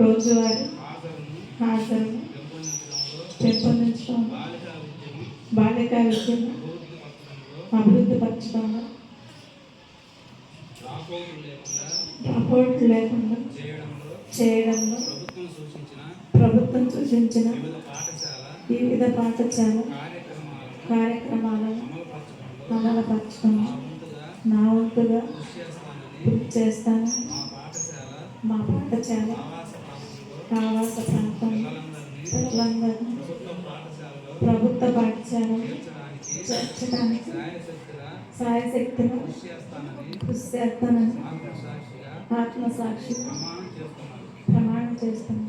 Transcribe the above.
రోజువారీ రోజువారీ పెంపొందించడం బాలికా విద్యను అభివృద్ధి పరచడంలో అభివృద్ధి లేకుండా చేయడంలో ప్రభుత్వం సూచించిన వివిధ పాఠశాల కార్యక్రమాలను కార్యక్రమాలను అమలుపరచడంలో నా వంతుగా నా కృషి చేస్తాను. మా పాఠశాల మా ఆవాస ప్రాంతం పిల్లలందరినీ ప్రభుత్వ పాఠశాల చేర్చడానికి చేర్చడానికి కృషి చేస్తానని ఆత్మసాక్షి ప్రమాణం చేస్తున్నాను ప్రమాణం చేస్తున్నాను